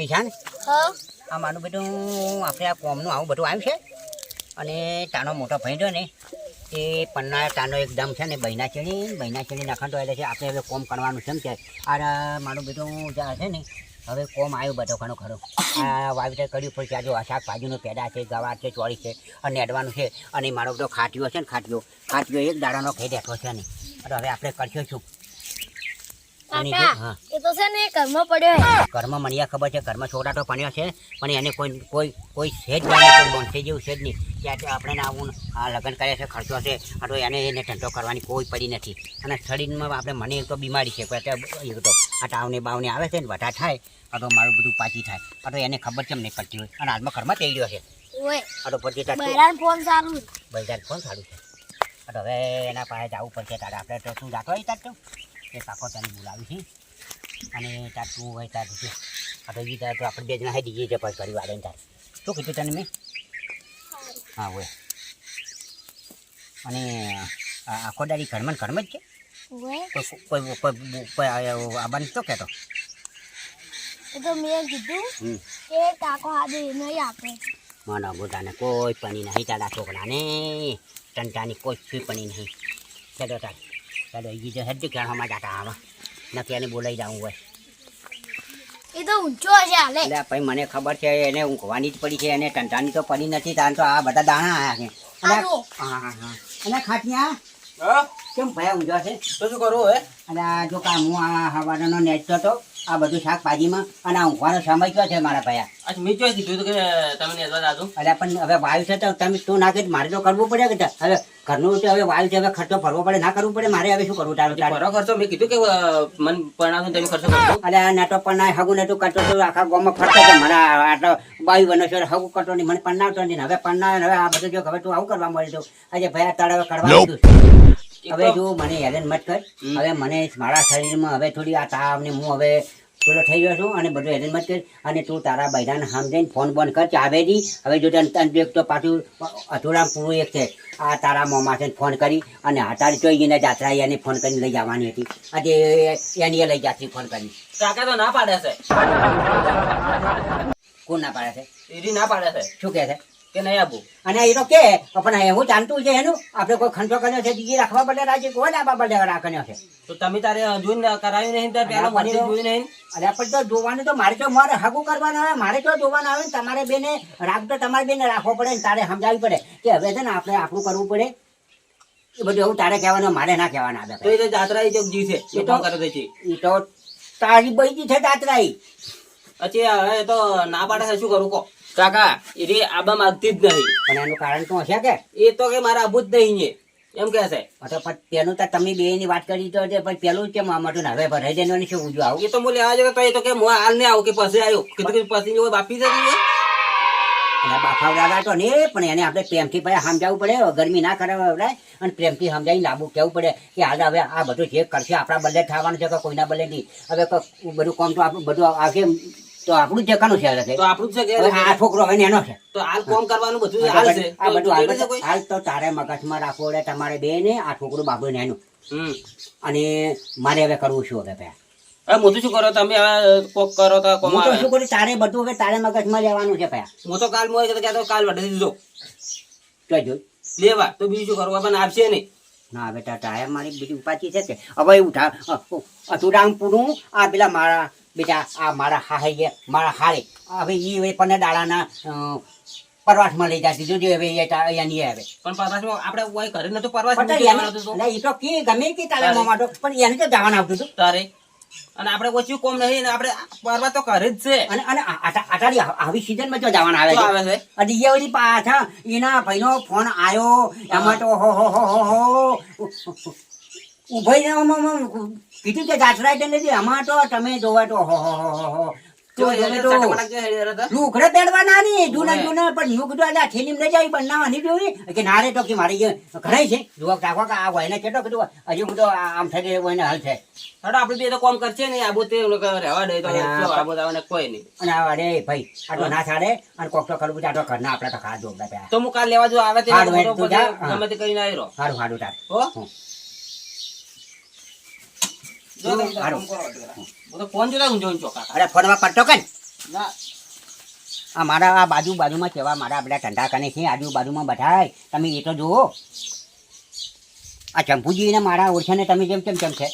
વિશાન હા. આ મારું બધું આપણે આ કોમનું આવું બધું આવ્યું છે. અને તાનો મોટો ભાઈ રહ્યો ને એ પન્ના તાનો એકદમ છે ને બહેના ચીણી બહેના ચીણી નાખતો એટલે છે આપણે હવે કોમ કરવાનું છે ને છે આ મારું બધું જ્યાં છે ને હવે કોમ આવ્યું બધો ઘણો ખરો. આ વાવેતર કર્યું પછી આ જો આ શાકભાજીનું પેડા છે ગવાર છે ચોળી છે અને નેડવાનું છે. અને મારો બધો ખાટીઓ છે ને ખાટીઓ ખાટીઓ એક દાડાનો ખાઈ બેઠો છે ને. હવે આપણે કરશું શું? જો- કાકા એ તો છે ને ઘરમાં પડ્યો હે મને ખબર છે ઘરમાં છોટા તો છે પણ એને કોઈ કોઈ કોઈ છે જ નહીં કોઈ જેવું છે જ નહીં. ત્યાં આપણે આવું આ લગ્ન કર્યા છે ખર્ચો છે તો એને એને ધંધો કરવાની કોઈ પડી નથી. અને શરીરમાં આપણે મને એક તો બીમારી છે એક તો આ તાવને બાવને આવે છે ને વધારે થાય આ તો મારું બધું પાછી થાય. આ તો એને ખબર કેમ નહીં પડતી હોય. અને હાલમાં ઘરમાં થઈ ગયો છે આ તો ફોન બજાર સારું છે. હવે એના પાસે જવું પડશે તારે. આપણે તો શું જાતો હોય તાર તો. એ કાકો તને બોલાવી છે અને તાર તું હોય તાર દીધું આ તો ઈ તાર તો આપણે બે જણા દીધી છે પછી કરી વાળે તાર. શું કીધું તને મેં? હા હોય અને આખો દાડી ઘરમાં ઘરમાં જ છે? કોઈ કોઈ કોઈ આબાને તો કહેતો? તો મેં કીધું કે કાકો હાથે નહીં આપે. મને ગોટાને કોઈ પણ નહીં તારા છોકરાને. ટંટાની કોઈ પણ નહીં. ચાલો તાર. ચાલો ઈ જે હજ કેળામાં જાતા આમાં નક્કી એને બોલાઈ જાઉં હોય એ તો ઊંચો છે હાલે. એટલે ભાઈ મને ખબર છે એને ઊંઘવાની જ પડી છે એને ટંટાની તો પડી નથી તાર તો આ બધા દાણા આયા છે. હા હા હા. અને ખાટિયા હા? કેમ ભાઈ ઊંઘ્યા છે? તો શું કરું હવે? અને આ જો કામ હું આ હવાનો નેચતો હતો આ બધું શાકભાજીમાં અને આ ઊંઘવાનો સમય કયો છે મારા ભાઈ? મેં કે દાદુ અરે પણ હવે વાયુ છે તો તમે તું ના કે મારે તો કરવું પડે કે હવે ઘરનું તો હવે વાયુ છે હવે ખર્ચો ભરવો પડે ના કરવું પડે? મારે હવે શું કરવું તારું તારું? ખર્ચો મેં કીધું કે મન પરણાવું તમે ખર્ચો કરજો અરે આ નાટો પણ ના હગું નતું કરતો તો આખા ગામમાં ફરતો હતો. મારા આટલો વાયુ બનો છે હગું કરતો નહીં. મને પરણાવતો નહીં. હવે પરણાવે હવે આ બધું જો હવે તું આવું કરવા મળ્યું આજે ભાઈ તારે હવે કરવા હવે જો મને હેરાન મત કર. હવે મને મારા શરીરમાં હવે થોડી આ તાવ ને હું હવે પેલો થઈ ગયો છું અને બધું એરેન્જમેન્ટ કરી અને તું તારા બૈરાને સમજાઈને ફોન બોન કર ચાવેરી હવે જો તને એક તો પાછું અથુરામ પૂરું એક છે. આ તારા મોમાસે ફોન કરી અને હાટાડી જોઈ ગઈને જાત્રા એને ફોન કરીને લઈ જવાની હતી. આજે એની લઈ જાતી ફોન કરી કાકા તો ના પાડે છે. કોણ ના પાડે છે? એરી ના પાડે છે. શું કહે છે? કે નહીં આવું અને એ તો કે પણ એવું જાણતું છે એનું આપણે કોઈ ખંડો કર્યો છે બીજી રાખવા બદલે રાજ્ય કોઈ ના બદલે રાખ્યો છે. તો તમે તારે જોઈને કરાવ્યું નહીં પહેલા મને જોયું નહીં અરે પણ તો જોવાનું તો મારે તો મારે હગું કરવાનું આવે મારે તો જોવાનું આવે ને તમારે બેને રાખ તો તમારે બેને રાખવો પડે ને તારે સમજાવવી પડે કે હવે છે ને આપણે આપણું કરવું પડે. એ બધું એવું તારે કહેવાનું મારે ના કહેવાના તો આવે એ તો જાત્રા એ જી છે એ એ તો- એ તો તારી બૈજી છે દાતરાઈ. પછી હવે તો ના પાડે શું કરું કો કાકા એ આબા માંગતી જ નહીં. પણ એનું કારણ શું હશે કે? એ તો કે મારા આબુ જ નહીં એમ કે છે. તો પેલું તો તમે બે ની વાત કરી તો પણ પેલું જ મામાટું હવે ભરાઈ દેવાનું શું ઉજવું આવું? એ તો હું લેવા જતો તો એ તો કે હું હાલ ને આવું કે પછી આવ્યો. કીધું કે પછી જો બાપી જતી અને દાદા તો નહીં પણ એને આપણે પ્રેમથી પછી સમજાવવું પડે ગરમી ના કરાવે અને પ્રેમથી સમજાવીને લાંબુ કેવું પડે કે હાલ હવે આ બધું જે કરશે આપણા બદલે થવાનું છે કે કોઈના બદલે નહીં હવે બધું કોમ તો આપણું બધું આવશે તો આપણું જ જવાનું છે તો આપણું જ છે કે આ છોકરો હવે એનો છે. તો હાલ કોમ કરવાનું બધું હાલ છે. આ બધું હાલ છે હાલ તો તારે મગજમાં રાખવું એટલે તમારે બે ને આ છોકરો બાબુ ને એનું. અને મારે હવે કરવું શું હવે ભાઈ? મોટું શું કરો? તમે કોક કરો તો કોમ હું તો આવે. શું કરું? તારે બધું હવે તારે મગજમાં લેવાનું છે ભાઈ. હું તો કાલ મોય કહેતો કહેતો કાલ વઢે દીધો. તો લેવા તો બીજું શું કરવું પણ આપશે નહીં. ના બેટા ટાયર મારી બીજી ઉપાચી છે કે? હવે ઉઠા. અતુરામ પૂરું આ પેલા મારા બેટા આ મારા હાહે મારા હારે. હવે એ પને દાડાના પરવાસમાં લઈ જતી જોજો હવે અહીંયા નહીં આવે. પણ પરવાસમાં આપણે કોઈ ઘરે નતું પરવાસ પણ તો? કે ગમે કે તારા મોંમાં પણ એને તો જવાનું આવતું હતું. તારે. અને આપણે ઓછું કોમ નહીં આપણે પરવા તો કરે જ છે. અને અને આટાડી આવી સિઝનમાં જો જવાના આવે આવે છે? અને એ ઓલી પાછા એના ભાઈનો ફોન આવ્યો એમાં તો હો હો હો હો. ઉભાઈ આમ કીધું કે જાત્રા નથી આમાં તો તમે જોવા તો હો હો હો તો તમે તો. લુગડે પહેરવાના નહીં જૂના જૂના પણ યું કીધું એટલે થેલીમ લઈ જાય પણ ના નહીં જોઈ કે ના તો કે મારી જે ઘણાય છે. જુઓ કાકો કે આ કીધું હજુ આમ થઈ ગયું હાલ છે. હેડો આપણે બે તો કોમ કરશે ને આબુ તે લોકો રહેવા દે તો આ- કોઈ નહીં. અને આ અરે ભાઈ આ તો ના છાડે અને કોક તો કરવું આ ઘરના આપણે તો ખા જો તો હું કાલ લેવા જો આવે તે હારું. ગમે કરીને આવ્યો સારું સારું તાર. હો હમ. જો તમે તાર હારું. કામ કરો અત્યારે. હું તો ફોન જોતા ઊંઝો ઊંઝો કાકા અરે ફોનમાં આ મારા આ બાજુ બાજુમાં કેવા મારા બધા ઠંડા કને છે આજુબાજુમાં બધાય. તમે એ તો જુઓ. આ ચંપુજી ને મારા ઓળખાને તમે જેમ કેમ કેમ છે?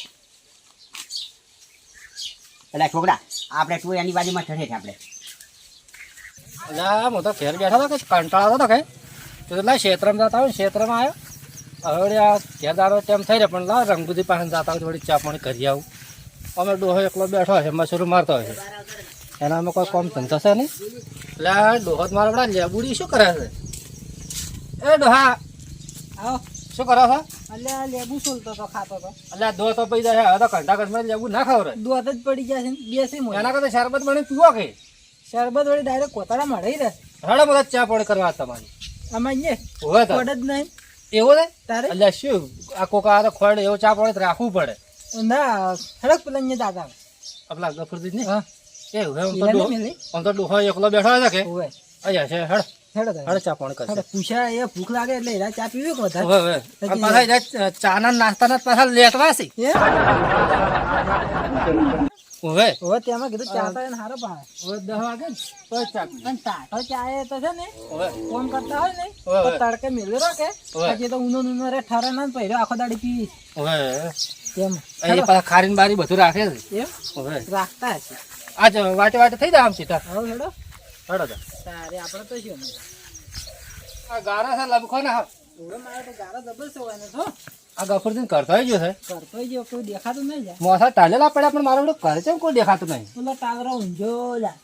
એટલે છોકરા આપણે તું એની બાજુમાં ઠરે છે આપણે. એટલે હું તો ઘેર બેઠો હતો કે કંટાળો હતો કે તો એટલે ક્ષેત્રમાં જતા હોય ક્ષેત્રમાં આવ્યો. હવે આ કેદારો તેમ થઈ રહ્યા પણ લાવ રંગબુદી પાસે જતા હોય થોડી ચા પાણી કરી આવું. અમે ડોહો એકલો બેઠો છે મસૂરું મારતો હોય છે. એના અમે કોઈ કોમ ધંધો છે નહીં? એટલે આ ડોહો મારા બધા લેબુડી શું કરે છે? એ ડોહા આવો. શું કરો છો? અલ્યા લેબુ સોલતો તો ખાતો તો. એટલે આ દો તો પડી જાય હવે તો ઘંટા ઘંટા લેબુ ના ખાવ દૂધ જ પડી ગયા છે બેસી મોય. એના કરતા શરબત બની પીવો કે? શરબત વળી ડાયરેક્ટ કોતારા મળી રહે રડો બધા ચા પણ કરવા તમારી. તો. ખોડ જ નહીં. એવો રે તારે? એટલે શું? આ કોકા ખોડ એવો ચા પડે રાખવું પડે. ના હડક પેલા દાદા આપલા ગફરદી ને? હા. એ હવે આમ તો આમ તો ડોહો એકલો બેઠો છે કે? ઓવે છે હડ. હેડો ચા પાણી કરશે. એ ભૂખ લાગે એટલે એરા ચા પીવી કે વધારે? પાછા ચા ના નાસ્તા ના પાછા લેટવા છે. હવે? હવે તેમાં કીધું ચા તો એને હારો ભાવે. હવે 10 વાગે તો ચા. પણ ટાટો ચા તો છે ને હવે? ફોન કરતા હોય ને તો તડકે મેલ્યો રાખે. પછી તો ઉનો ઉનો રે ઠરે ના પહેર્યો આખો દાડી પી. હવે? કેમ એ પાછા ખારીન બારી બધું રાખે છે? એમ? હવે? રાખતા હશે. આજ વાટે વાટે થઈ જાય આમ સીધા. હવે હેડો. હેડો તો. તારે આપણે તો શું? આ ગારા છે લબખો ને હા મારે તો ગારા જબર હોય ને તો આ ગફરજી કરતો ગયો છે. કરતો જો કોઈ દેખાતું નહીં જાય મોસા ટાલેલા પડ્યા પણ મારો બધું કરે છે કોઈ દેખાતું નહીં? પેલો ટાવરો ઊંઝો લા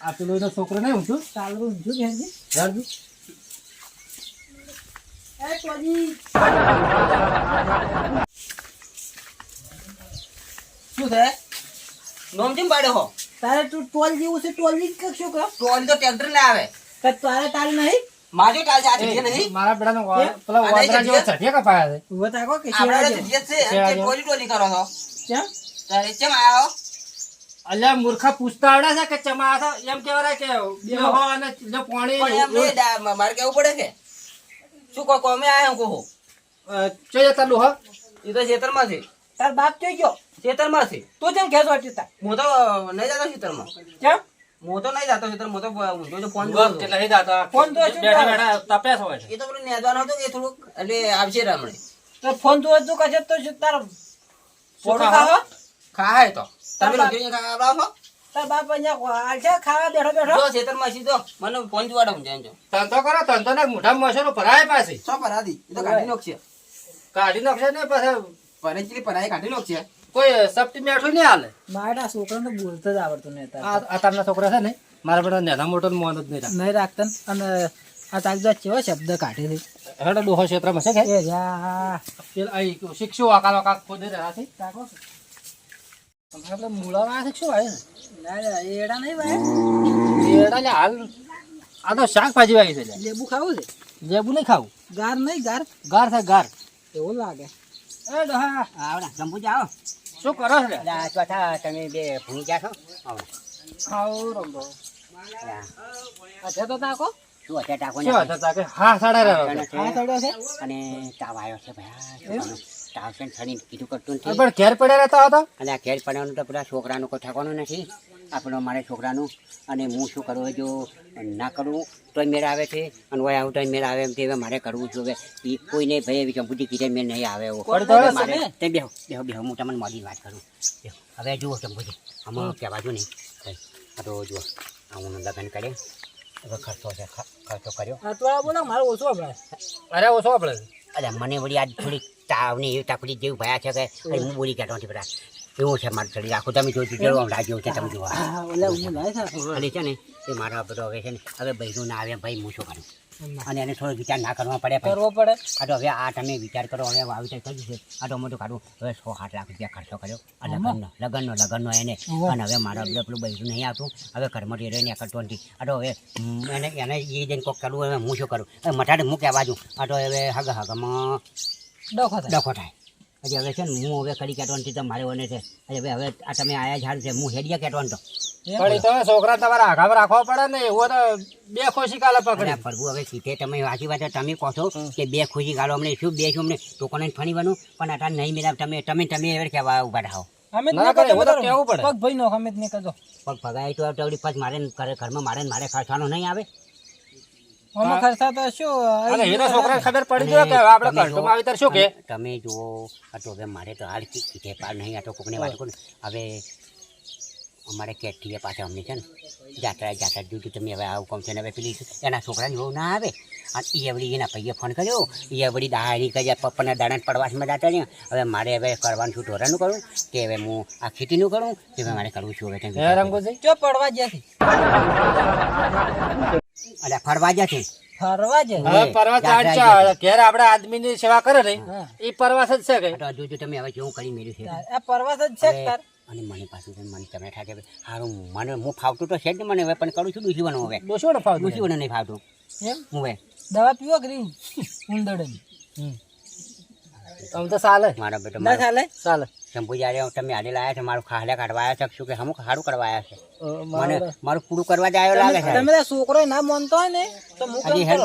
આ પેલો એનો છોકરો નહીં ઊંઝો એ ટોજી શું થાય નોમ જેમ પાડ્યો હો? તારે તું ટોલ જેવું છે ટોલની કે શું કરો ટ્રોલી તો ટ્રેક્ટર લે આવે. કે તારે તાલ નહીં? માજો ટાલ છે જગ્યા એ, નહીં મારા બેટાનો નો પેલા વાદરા જેવો? ચઢિયા કપાયા છે. ઊભો તાકો કે આપણે જે છે કે અને ટોલી કરો છો. કેમ? તારે કેમ આયો અલ્યા મૂર્ખા પૂછતા આવડે છે કે ચમા તો એમ કહેવાય કે બેહો અને જો પાણી પણ એમ નહીં દા- મ- મારે કેવું પડે કે? શું કહો કોમે આયો હું ચો જોઈએ તાર ડોહા એ તો ખેતરમાં છે. તાર બાપ જોઈ ગયો? ખેતરમાં છે. તું કેમ ઘેર વાટી તા? હું તો નહીં જતો ખેતરમાં. કેમ? હું તો નહીં જતો તો હું તો ઊંધો જો ફોન ગપ કેટલા હી જાતો. ફોન તો શું બેઠા? બેઠા તપ્યા હોય છે એ તો પેલું નેદવાનું હતો એ થોડું એટલે આવશે રામણે. તો ફોન તો તું કશે તો શું તાર પોડો ખાવા? ખાય તો. તમે તાર ને ખાવા આવો. તાર બાપ અહીંયા આલશે ખાવા બેઠો બેઠો. જો ખેતરમાં સીધો મને ફોન જોવાડો હું જાય જો. તો કરો ધંધો ના મોઢા મસરો ભરાય પાછી. સો ભરાદી એ તો કાઢી નાખશે. કાઢી નાખશે ને પાછા. પરેચલી પરાય કાઢી નાખશે? કોઈ સપટી મેઠું નહીં હાલે? મારા છોકરાને બોલતા જ આવડતું નહીં આ તારના છોકરા છે ને મારા બધા નેના મોટો મોન જ નહીં નહીં રાખતા અને આ કેવો શબ્દ કાઢે છે? હેડો ડોહો ક્ષેત્રમાં છે કે? જા. શિક્ષો ખોદી રહ્યા તાકો આપણે મૂળાવા શિક્ષો આવે ના ના, એડા નહીં ભાઈ. એડા લે હાલ આ તો શાકભાજી વાય છે લેબુ ખાવું છે? લેબુ નહીં ખાવું? ગાર નહીં ગાર. ગાર થાય ગાર. એવું લાગે. એ ડોહા આવડા શંભુ જાઓ. શું કરો છો? ચોથા તમે બે ભૂલી ગયા છો? ખાવું રમતો અચ્છા તો તાકો? શું અત્યારે તાકો ને હતા તાકે? હા સાડા રહ્યા હા સાડા છે અને તાવ આવ્યો છે ભાઈ તાવ છે ને કીધું કરતું નથી. પણ ઘેર પડ્યા રહેતા હતા? અને આ ઘેર પડવાનું તો પેલા છોકરાનું કોઈ ઠેકાણું નથી. આપણો મારે છોકરાનું. અને હું શું કરું જો ના કરું તોય મેળ આવે છે. અને હોય આવું તોય મેળ આવે એમ હવે મારે કરવું છું. હવે ઈ કોઈને ભાઈ એવી ચંપુજી કીધે મેં નહીં આવે એવો. મારે તે બેહો બેહો બેહો હું તમને મોડી વાત કરું. હવે જુઓ ચંપુજી આમાં કહેવા જો નહીં. આ તો જુઓ. હું લગ્ન કરે હવે ખર્ચો છે ખર્ચો કર્યો. બોલો મારે ઓછો આપણે અરે ઓછો આપણે અરે મને વળી આજ થોડી તાવની એવી તકલીફ જેવું ભયા છે કે હું બોલી નથી બધા એવું છે મારું શરીર આખું તમે જોઈ કેવું આમ છે તમે જોવા. અને છે ને એ મારા બધો હવે છે ને હવે બૈરું ના આવે ભાઈ હું શું કરું અને એને થોડો વિચાર ના કરવા પડે કરવો પડે. આ તો હવે આ તમે વિચાર કરો હવે આવી રીતે થઈ છે આ તો મોટું કાઢું. હવે સો આઠ લાખ રૂપિયા ખર્ચો કર્યો. આ લગ્નનો લગ્નનો લગ્નનો એને. અને હવે મારા બધું પેલું બૈરું નહીં આવતું હવે ઘરમાંથી રહીને કરતો નથી આ તો હવે એને એને એ જઈને કોક કરવું હવે હું શું કરું. હવે મઠાડે મૂક્યા બાજુ. આ તો હવે હગ હગમાં ડખો થાય. ડખો થાય. હજી હવે છે ને હું હવે કરી નથી તો મારે વને છે. હજી હવે હવે આ તમે આયા ઝાડ છે હું હેડિયા કહેતો તો. પણ એ તો છોકરા તમારા આઘામાં રાખવા પડે ને એવો તો બે ખુશી કાલે પકડે. પ્રભુ હવે સીધે તમે વાંચી વાત તમે કહો છો કે બે ખુશી કાલો અમને શું બે શું અમને? તો કોને ફણી બનું પણ આટા નહીં મેળવ તમે તમે તમે હવે કહેવા ઊભા પડે. પગ ભાઈ નો અમિત ને નહીં પગ ભગાય તો આવડી પછી મારે ઘરમાં મારે મારે ખર્ચવાનો નહીં આવે? અમે ખર્ચા તો શું અને એના છોકરાને ખબર પડી અને કે આપણે કંટોમાં આવી ત્યારે શું કે? તમે- તમે જુઓ આ તો હવે મારે તો હાલ કીધે પાર નહીં આ તો કોકને વાત કરું. હવે અમારે કેટીએ પાછા અમને છે ને જાત્રા જાત્રા જોયું તમે હવે આવું કહું છે ને હવે પેલી એના છોકરાની એવું ના આવે? અને એ વળી એના ભાઈએ ફોન કર્યો એ વળી દાણી કર્યા પપ્પાના દાણા પ્રવાસમાં જતા રહ્યા. હવે મારે હવે કરવાનું છું ઢોરાનું કરું કે હવે હું આ ખેતીનું કરું? કે હવે મારે કરવું છું હવે પડવા જ્યાંથી. એટલે ફરવા જ હવે સેવા કરે ને એ પરવાસ જ છે કે? આ તો તમે હવે જેવું કરી મેળ્યું છે. આ પ્રવાસ જ છે તાર. અને મને પાછું મને હું ફાવતું તો છે જ મને હવે પણ કરું છું દૂષીવાનું હવે. ડોશો ને ફાવતું દૂષીવાનું નહીં ફાવતું. એમ? હું દવા પીવો ગ્રીન ઉંદરની આમ તો ચાલે મારા બેટો ના ચાલે ચાલે શંભુ જ્યારે તમે આજે લાયા છે મારું ખાડા કાઢવા આવ્યા છે શું કે અમુક સારું કરવા આવ્યા છે? મને મારું પૂરું કરવા જ આવ્યો લાગે છે તમે છોકરો ના માનતો હોય ને તો હજી હેડો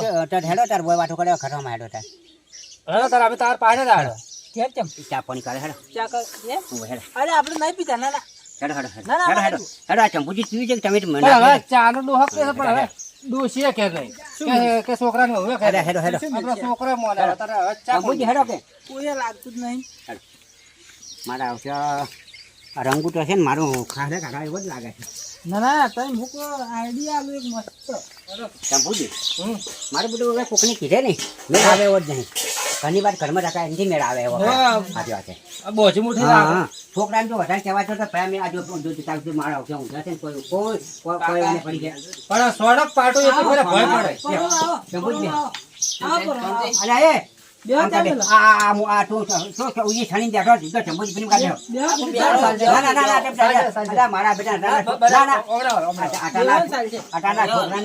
હેડો તાર બોય વાતો કરે ખરમાં હેડો તાર. હેડો તાર અમે તાર પાસે જ આવ્યા કેમ ચમ ચા પાણી કરે હેડો. ચા કર હેડો. અરે આપણે નહીં પીતા ના ના. હેડો હેડો હેડો. ના, ના, હેડો હેડો. હેડો આ ચંપુજી પીવી છે કે તમે ચાનો ડોહક પણ હવે ડોશીએ કે નહીં? કે- કે છોકરાને હવે કે હેડો હેડો હેડો. આપણો છોકરો મોને હવે તારે ચા કોઈ હેડો કે? કોઈ લાગતું જ નહીં. મારા આવશે. આ રંગુ તો છે ને મારું ખાસે કાઢવા એવો જ લાગે છે. ના ના તમે મૂકો આઈડિયા આલું એક મસ્ત. ચંપુજી હમ. મારે બધું હવે કોકની કીધે ને મેળ આવે એવો જ નહીં. ઘણી વાર ઘરમાં રાખા એનથી મેળ આવે એવો સાચી વાત છે. આ બોજી મુઠ્ઠી હા, છોકરાને જો વધારે કહેવાતો તો પ્રેમ આ જો ચાલતું મારા આવશે હું છે કોઈ કોઈ કોઈ કોઈ એને પડી જાય. પણ આ સોડક પાટો એટલે ભય પડે. આવો. એ બેહો. બેહો, બેહો. મારા બેટા ના, બેહો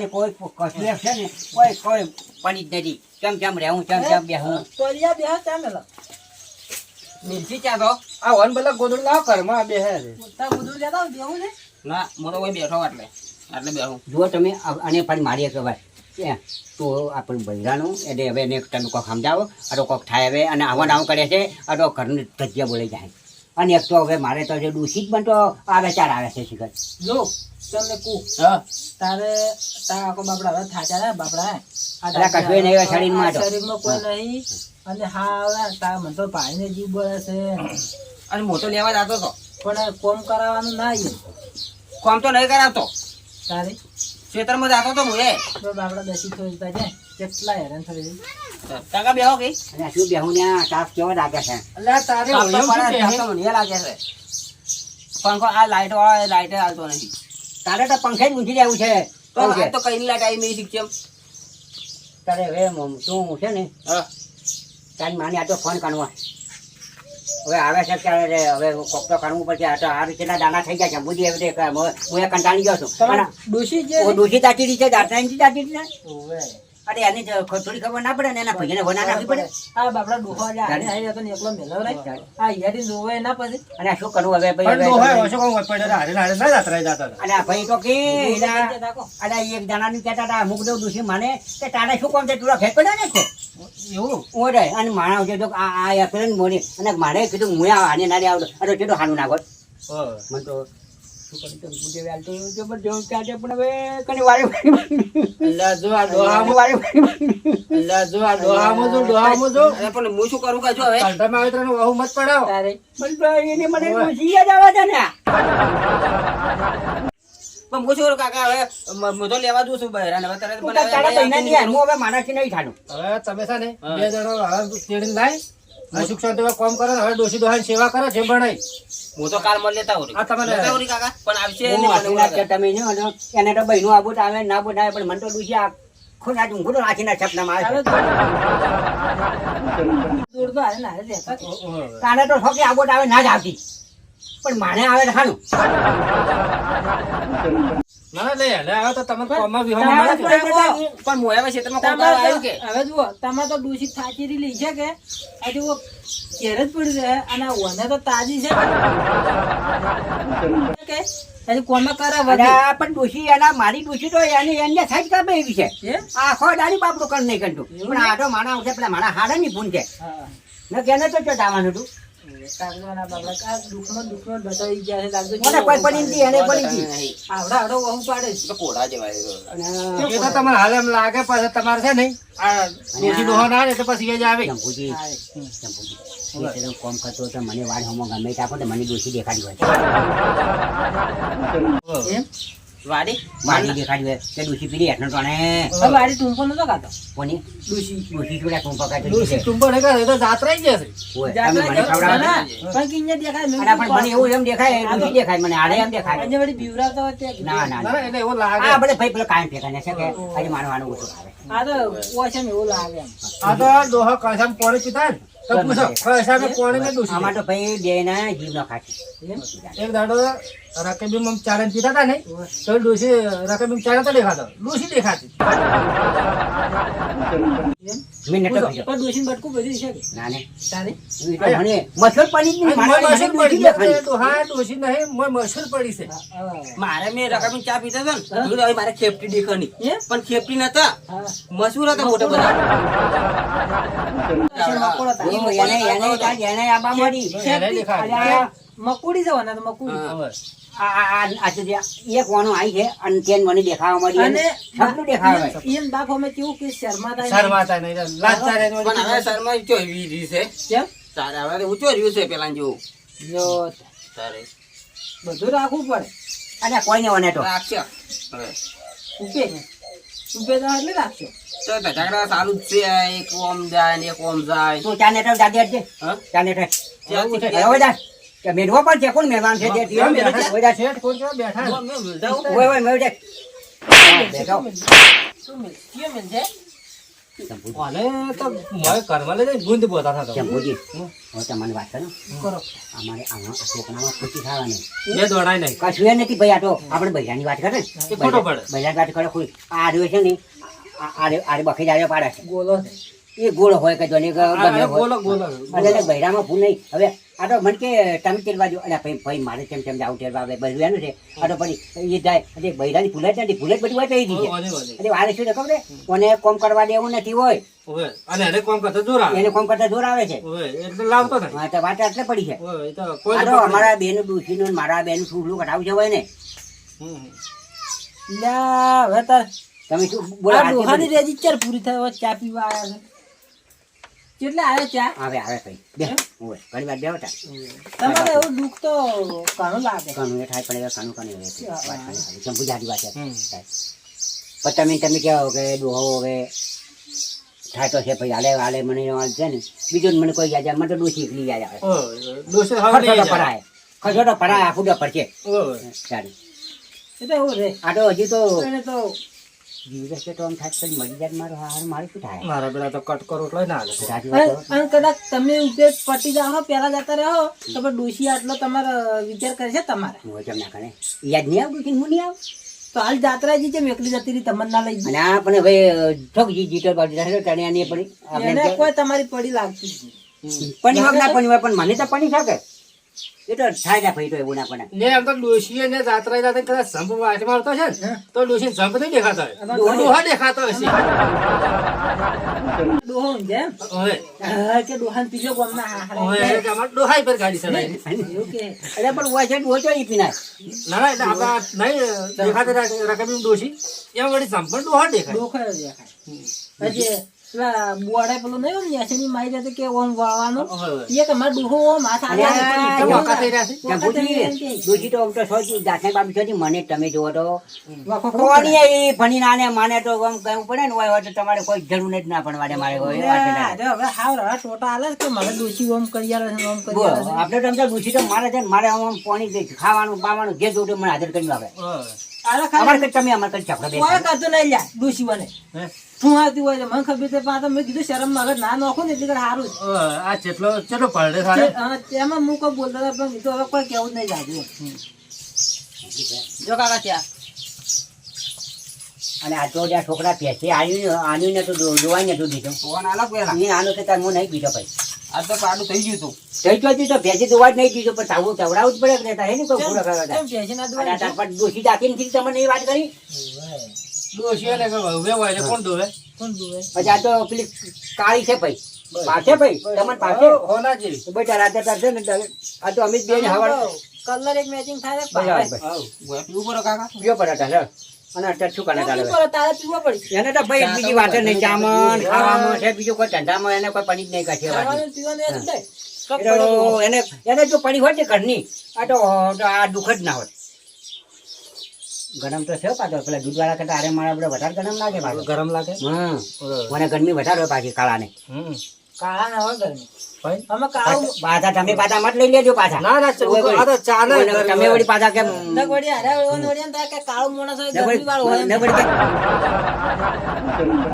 કોઈ કસલેફ છે ને કોઈ કોઈ પડી જ નથી. કેમ કેમ રહેવું કેમ કેમ બેહવું તોલિયા બેહો ત્યાં પેલા. મિર્ચી ચા તો. આ વન બલક ગોદડું લાવ ઘરમાં આ બે હે રે. તાર બધું લેતા આવો, ને? ના. હું કોઈ બેઠો એટલે. એટલે બેહું. જુઓ તમે આને પણ મારી કહેવાય કે તો આપણું બૈરાનું એટલે હવે એને તમે કોક સમજાવો આ કોક થાય હવે અને આવા આવું કરે છે આ તો ઘરનું ધજ્યા બોલાઈ જાય. અને એક તો હવે મારે તો જે દૂષિત પણ તો આવે ચાર આવે છે શિખર. જો તમને હા? તારે તારા આખો બાપડા હવે થાચા રે બાપડા? આ અલા, નહીં શરીરમાં શરીરમાં કોઈ નહીં. અને હા હવે તારા મને તો ભાઈને જીવ બોલે છે. અને મોટો લેવા જતો હતો પણ કોમ કરાવવાનું ના આવ્યું કોમ તો નહીં કરાવતો. તારે? ખેતરમાં જાતો તો મુએ તો બાપડા બેસી થઈ જતા જાય. કેટલા હેરાન થઈ ગઈ કાકા બેહો કે? અને શું બેહું ને આ? તાપ કેવો લાગે છે? અલ્યા તારે ઓયો તો પડે, તાપ મને લાગે છે. પંખો આ લાઈટ વાળા લાઈટ હાલતો નથી. તારે તો પંખે જ મૂકી દેવું છે. તો આ તો કઈ લાઈટ આવી નહીં શીખ છે તારે હવે મ- તું છે ને? હા. તારી માની આ તો ફોન કરવા. હવે આવે છે ત્યારે હવે કોક તો કરવું પડશે. આ તો આ રીતના દાણા થઈ ગયા છે. બુદ્ધિ એવી રીતે હું એ કંટાળી ગયો છું. અને ડોશી જે ઓ દૂષિત આટી રીતે દાંતરા ને અરે એની થોડી ખબર ના પડે ને એના ભાઈને વના નાખવી પડે. આ બાપડા ડોહા જે હારે હારે હતો ને એકલો મેલો રે આ હિયારી જોવે ના પછી. અને શું કરવું હવે પણ ભાઈ હવે ઓછો કોમ હોય, પણ હારે હારે ના જાત રહી. જાતા અને આ ભાઈ તો કે એના- અરે એક જણાની કહેતા હતા અમુક તો દૂષી માને કે તારે શું કોમ છે? તું ફેંક ને છે? એવું ઓરે અને માણા છે તો આ આ એપ્રિલ મોડી અને મારે કીધું હું આ આને ના આવડો અરે કેટલું હાનું નાખો મને તો મને પણ હું શું કાકા હવે મ- હું તો લેવા દઉં છું બહેરાને હવે તરત પણ તારા હવે બહેના ની હું હવે મારાથી નહીં થાનું હવે તમે છે ને બે જણો હવે તેડી લાઈ સુખ શાંતિ કામ કરે હવે ડોસી દોહાન સેવા કરે છે ભણાઈ હું તો કાલમાં લેતા હોરી આ તમારે- લેતા હોરી કાકા પણ આવશે હું ને મને વાંચી નાખ કે તમે ને અને એને તો બહેનું આબુટ આવે ના બોટ પણ મને તો દુસી આ ના ઊંઘું તો નાખીને સપનામાં આવે ચાલો છે. દૂર તો હારે ના રે. કાને તો ઠોકી આબોટ આવે ના જ આવતી. પણ માને આવે તો ખાનું ના ના લે હવે તો તમે કોમમાં પણ આવ્યું તો- કે? હવે જુઓ તમારે તો ડોશી થાચેરી લઈ છે કે? હજુ ઓ ઘેર જ પડી રહે અને ઓને તો તાજી છે. કે? હજી કોમે કરે અને પણ ડોસી એના મારી ડોશી તો એની એને સાઈડ કાપે એવી છે? આખો ડાળી બાપડું કર નહીં કરતું પણ આટો માણા ઉઠે પેલા માણા હાડે ની ભૂન છે. ને કેને તો આવવાનું હતું. કાગવાના બાબલા આ દુઃખમાં દુઃખમાં બતાવી ગયા છે. લાગતો મને કોઈ પડી નથી એને પડી હતી આવડા આવડો વહુ પાડે છે. તો કોળા એ તો. અને એ તો તમારે હાલ એમ લાગે પછી તમારે છે નહીં? આ ના એટલે પછી એ જ આવે. ચંપુજી ચંપુજી કોમ કરતો હતો મને વાળ હમો ગમે તે આપો તો મને દોષી દેખાડી હોય. એમ? વાડી? મારી દેખાડી હોય કે પીડી હેઠળ ટોણે વાડી ટૂંપો નતો ખાતો? કોની? ડૂસી દોષી જોડે કોમ પકાય ડોશી ટુંબો ને કરે તો જાત્રા જશે તમે મને ખવડાવો ના, પણ કે દેખાય મેં પણ મને એવું એમ દેખાય દોષી દેખાય મને આડે એમ દેખાય. અહીંયા વળી બીવરાવતા હોય ના ના ના એટલે આ લાગે ભાઈ પેલો કાયમ ફેંકાને છે કે આજે માનવાનું ઓછું આવે. આ તો ઓછે એવું લાગે આ તો પાણી પીતા આમાં તો ભાઈ બે ના જીવ નો ખાતી એક દાડો રકેબી માં ચારે પીતા હતા ને તો ડોસી રકેબી ચારે તો દેખાતો. ડોસી દેખાતી. એમ? મેં નતો પૂછો. પીધો પણ ડોશીને બટકું ભરી છે ના ને. તારે? તો મસૂર પડી જ મારા મોય પડી દોષી છે દેખાય. નહીં મોય મસૂર પડી છે. મારે મેં રકાબી ચા પીતા હતા ને હવે મારે ખેપટી દેખાની પણ ખેપટી નતા હા. મસૂર હતા મોટા બધા. એને એને એને આબા મળી. મકુડી જવાના તો મકુડી. હા. હવે. આ આ આ આ તો જે એક વાનો આવી છે અને તેન મને દેખાવા મળી અને અને સપનું દેખાવે ઈયન બાપ અમે કેવું કે શર્માતા નહીં. નહીં. લાજતા રહે પણ હવે શર્મા ઊંચો વી છે કેમ? તારે હવે ઊંચો રહ્યું છે પેલા જેવું. જો તારે. બધું રાખવું પડે. અલ્યા કોઈને વને તો. રાખશો હવે. ઉપે ઉપે તો એટલે રાખશો તો ધટાકડા ચાલુ જ છે. એક ઓમ જાય ને એક ઓમ જાય. તું ચાને તો દાદી હટજે હા? ચાને તો હવે હોય જા. કે મેળવો પણ છે કોણ મહેમાન છે? બેઠા? જા. બેઠા મેળ. બેઠો. શું છે? તો મોય ગુંદ બોતા તમને વાત કરો. કરો. અમારે આમાં છોકરામાં ખુશી થવાની. બે દોડાય નહીં. કશું એ નથી ભાઈ આ તો આપણે ભૈયાની વાત કરે ને. ખોટો પડે. બૈરાની વાત કરે કોઈ આ રહ્યો છે ને આ- આરે આરે બખી જાય પાડે છે. ગોલો એ ગોળ હોય કે જોને કે બોલો અને એટલે ભૂલ નહીં. હવે આ તો મને કે તમે તેલવા જો અલ્યા ભાઈ ભાઈ મારે કેમ કેમ જાવું તેલવા આવે એનું છે. આ તો પછી એ જાય એટલે બૈરાની ભૂલે જ નથી ભૂલે જ બધું હોય ઓને ઓને. એટલે વારે શું ખબર? કોને કોમ કરવા દેવું નથી હોય. અને એને કોમ કરતો જોર આવે. એને કોમ કરતા જોર આવે છે. એટલે લાવતો નહીં હા તો વાત એટલે પડી છે. ઓવે, એ તો કોઈ આ ને તો અમારા બેનું ડૂસીનું મારા બેનું શું કઢાવું છે હોય ને? હમ. હવે તાર તમે શું બોલો હાથે રજિસ્ટર પૂરી થાય ચા પીવા આવ્યા છે. કેટલે આવ્યો ચા આવે આવે કઈ બે. હોય ઘણી વાર બેહો તમારે એવું દુઃખ તો ઘણું લાગે. કાનું એ થાય પડે કાનું કાનું એ થાય. વાત ખાલી ખાલી. ચંપુ જાડી વાત થાય. પણ તમે તમે કહો કે ડોહો હવે થાય તો છે પછી હાલે હાલે મને છે ને. બીજું મને કોઈ યાદ મને તો ડોસી એકલી યાદ આવે. ડોસે. પરાય ખસોટો પરાય આખું ડફર છે. સારું. એ તો એવું રે આ તો હજી તો એને તો જીવ છે તો આમ થાય તો મરી જાય મારો હાર મારે શું થાય? મારા પેલા તો કટકો રોટલો ના હાલે અને કદાચ તમે ઉપેર પટી જાઓ હો, જતા રહો તો પણ ડોશી આટલો તમારે વિચાર કરે છે તમારે. હું કેમ ના કરે યાદ નહીં આવતું કે હું નહીં આવું? તો હાલ જાત્રાજી છે મેકલી જતી રહી તમને ના લઈ પણ હવે ઠોક જી બાજુ પડી. એને કોઈ તમારી પડી લાગતી પણ ના પણ મને તો પડી શકે. એ તો થાય ના ભાઈ તો એવું ના પડે ને એમ તો ડોશીએ ને જાત્રા જાતે કદાચ સંપ વાંચમાં આવતો છે ને તો ડોશી સંપ નહીં દેખાતો હોય. ડોહા દેખાતો હશે. ડોહો ઊંઘે એમ? કે ડોહાને પીછો ગામના હાહારે. ઓવે, એટલે ડોહાઈ પર ગાડી ચડાવી. એવું અરે પણ હોય છે હોય ઈ પીનાય ના ના એટલે આપણા નહીં દેખાતા રકમી ડોશી. એમ વળી સંપ ડોહા દેખાય. ડોખો દેખાય. હજી પેલા પેલું નહીં હોય ને જતી કે ઓમ વાળવાનો એ કે મારો ડોહો ઓમ હાથ અરે આગળ આ પડી ગયો. વખત થઈ રહ્યા છે. ત્યાં પૂછી દોષી તો તો સોચી જાતને બાપ સોચી મને તમે જોવો તો. કોની એ ભણી નાને માને તો આમ કહેવું પડે ને હોય હોય તો તમારે કોઈ જરૂર નથી ના ભણવા દે મારે કોઈ હવે હાવ રવા ટોટા આલે કે મને ડોશી ઓમ કરી આલે ઓમ કરી આલે આપણે તો આમ તો દોષી તો મારે છે મારે આમ પાણી ખાવાનું પાવાનું જે જોડે મને હાજર કરી આવે અમારે કઈ તમે અમારે કઈ ઝઘડો બે કોઈ નહીં લ્યા ડોશી બને હે? આવતી હોય મને ખબર છે પણ તો મેં કીધું શરમ મગજ ના નાખો ને એટલે સારું આ જેટલો ચેટલો પડે સારે તે- તેમાં હું કોઈ બોલતો હતો પણ હવે કોઈ કેવું નહીં જાજુ જો કાકા ત્યાં. અને આ તો છોકરા પેસી આવ્યું આનું ને તો જોવાય જોવાય નતું દીધું. ફોન આલો પેલા આનું તો તાર હું નહીં પીધો ભાઈ. આ તો પાડું થઈ ગયું તું. થઈ તો તો ભેંસી જોવા જ નહીં દીધું પણ તાવું ચવડાવવું જ પડે કે તારે ને કોઈ પૂરો કરવા કેમ ના અને દોવાય આ તાર પર દોષી દાખી નથી તમને એ વાત કરી? ડોશી એને હવે હોય એટલે કોણ દોવે કોણ દોવે પછી આ તો પેલી કાળી છે ભાઈ. પાછે ભાઈ? તમને બેટા રાતે તારશે ને આ તો અમિત બેન હવાર કલર એક મેચિંગ થાય ભાઈ કાકા. અને અત્યારે શું કરે? તારે તારે પીવું પડશે. એને તો ભાઈ બીજી વાત નહીં ચામન ખાવામાં છે બીજું કોઈ ધંધામાં એને કોઈ પડી જ નહીં. કાઢી એને એને જો પડી હોય ને ઘરની આ તો આ દુઃખ જ ના હોય. ગરમ તો છે પાછો પેલા દૂધવાળા કરતા આરે મારા વધારે ગરમ લાગે ગરમ લાગે? હમ મને ગરમી વધારે હોય પાછી કાળાને હમ. કાળા ના હોય. ભાઈ અમે કાળું પાછા તમે પાછા મત લઈ લેજો પાછા. ના ના આ તો ચાલે તમે વળી પાછા કેમ? ને વળી હારે વળી વળી એમ કે કાળું માણસ હોય, ગરમી વાળું હોય એમ. વળી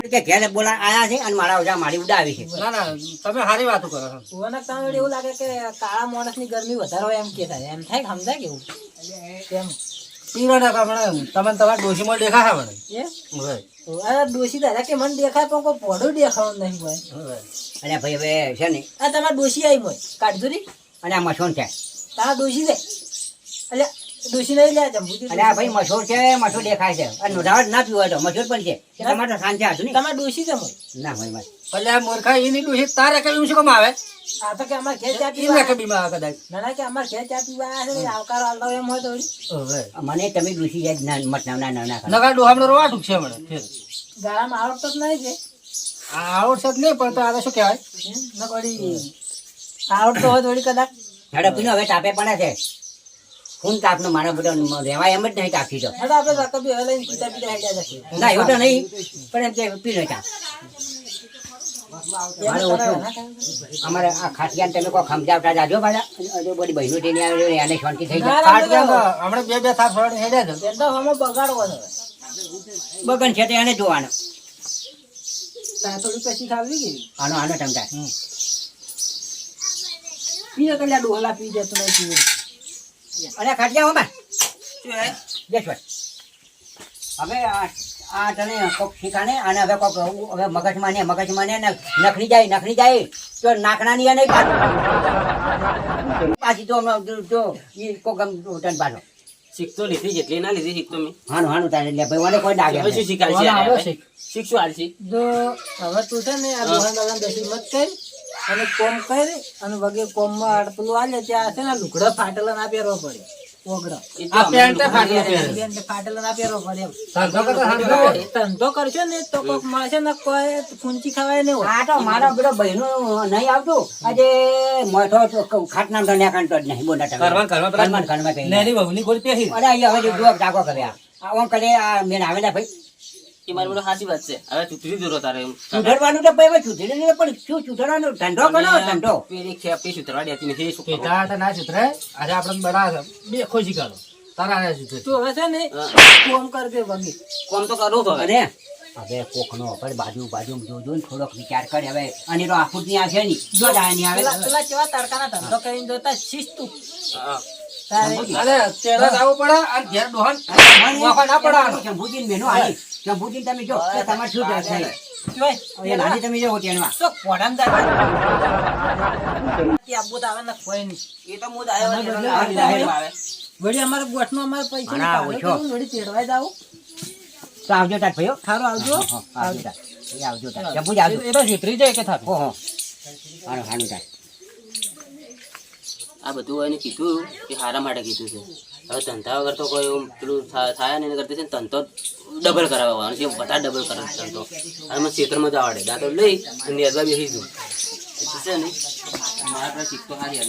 કે- કે ઘેર બોલા આયા છે અને મારા ઓજા મારી ઉડાવી છે. ના ના તમે સારી વાતો કરો છો. એવું લાગે કે કાળા માણસની ગરમી વધારે હોય એમ કે થાય એમ થાય સમજાય કેવું કેમ પીરો ના કામણે તમે તમારા ડોશીમાં દેખા છે મને. એ હવે અરે ડોશી દાદા કે મને દેખાય પણ કોઈ પોડું દેખાવાનું નહીં હોય. અને ભાઈ હવે છે ને. આ તમારા ડોશી આવી હોય. કાઢજો રી અને આ મસોન છે? તારા ડોશી છે. એટલે ડોશી નહીં લે જંબુજી અને આ ભાઈ મસોર છે મસોર દેખાય છે. અને નોધાવટ ના પીવો તો મસોર પણ છે. તમારે તો સાંજે હતું ને તમારે ડોશી છે ના ભાઈ ભલે આ મૂર્ખા એની ડોશી તારે કઈ શું કામ આવે? આ તો કે અમારે ઘેર ચા પીવા. કે બીમાર કદાચ. ના ના કે અમારે ઘેર ચા પીવા આવ્યા છે ને આવકારો એમ હોય તો મને તમે ડૂસી જાય ના મત ના ના ના કરો. ડોહામણો રોવા ઢૂકશે મને ગાળામાં આવડતો જ નહીં છે. આ આવડશે જ નહીં પણ તો આ શું કહેવાય? હમ, ને આવડતો હોય થોડી કદાચ. હેડો નો હવે તાપે પડે છે. ખૂન તાપનો મારા બધા રહેવાય એમ જ નહીં તાપથી તો. હવે તો આપણે રકબી હવે લઈને પીતા પીતા હેડ્યા જશે. ના એવું તો નહીં પણ એમ કે પીનો તાપ એને મારે તમે ઓછું. ના કહ્યું. અમારે આ ખાટિયાને તમે કોઈ સમજાવતા જાજો પાછા બધી બહેનો તેની આવે એને શાંતિ થઈ જાય. હમણાં બે બે થાપ ફળ તો હમણાં બગાડવો બગન છે તે એને જોવાનો. થોડી પછી ખાવી ગઈ? આનો આનો ટમટા પીએ કલ્યા ડોહલા પી જતો નહીં પીવું. અને ખાટિયા ભાઈ હવે આ તને કોક શીખાને અને હવે કોક હવે મગજમાં ને મગજમાં ને ને નખરી જાય નખરી જાય તો નાકણાની એ નહીં પાછી પાછી તો જો- એ કોક આમ તને પાછો શીખતો લીધી જેટલી ના લીધી શીખતો મેં. હાનું હાનું તારે એટલે ભાઈ મને કોઈ ડાગે હવે શું શીખાડશે વાલા યાર આવે હવે? શીખ. શીખ. શું હાલશે જો હવે તું છે ને આ દોહન દોહન દસી મત કરી. અને કોમ કરી અને વગે કોમમાં અડપલું આલે ત્યાં છે ને લુગડો ફાટેલો ના પહેરવો પડે. ઓગડો આ પેન્ટ લોકો પહેરે. બેન ફાટેલો ના પહેરવો પડે ધંધો કરતા ધંધો જો ધંધો કરશો ને તો કોક મળશે ને કોઈ ફૂંચી ખવાય નહીં હોય તો મારો બધો બહેનો નહીં આવતું. આજે મોટો ખાટના તો નેકાણતો જ નહીં બોલા કરવાન કરવાન કરવાન કરવાન કઈ નેની ગોળ પહેરી. અરે અહીંયા હવે જો કર્યા. આ ઓમ કરે આ મેન આવેલા ભાઈ. એ મારી બધું સાચી વાત છે. હવે ચૂંટણી દૂરો તારે સુધરવાનું તો ભાઈ ચૂંટણી નહીં પણ શું સુધરવાનો ધંધો કરો ધંધો. પેલી ખેપી સુધરવા દેતી નથી શું ના સુધરે આજે આપણે બનાવે છે. બે ખોજી કરો તારા આયા સુધરે તું હવે છે ને કોમ કર દે વગી. કોમ તો કરો તો હવે. અરે. હવે કોકનો હવે બાજુ બાજુ જોજો ને થોડોક વિચાર કરે હવે. અને તો આફૂટની છે ની. જો ડાયની આવે. પેલા કેવા તડકાના ધંધો કરીને જોતા શિસ્તું હા. તારે અરે તેરા જવું પડે અને ઘેર ડોહન વાફા ના પડવાનું. શંભુજીને મેનો હાલી શંભુજીને તમે જો કે તમારે શું થાય છે જોઈ, હવે નાની તમે જો તેમાં તો ને અમારે અમારે પૈસા. તેડવાય જાવ તો આવજો તાર ભાઈઓ. સારું આવજો. હા, હા, આવજો તાર. આવજો તાર. શંભુજી આવજો? એ તો સુધરી જાય કે થાય ઓહો. હારું હારું તાર. આ બધું એને કીધું કે હારા માટે કીધું છે. હવે ધંધા વગર તો કોઈ પેલું થાય ને એને કરતા છે ધંધો ડબલ કરાવવાનો છે. બધા ડબલ કરે છે ધંધો. અને મને ક્ષેત્રમાં જ આવડે દાંતો લઈ અને નેરવા બેસી દઉં છે મારા પાસે સારી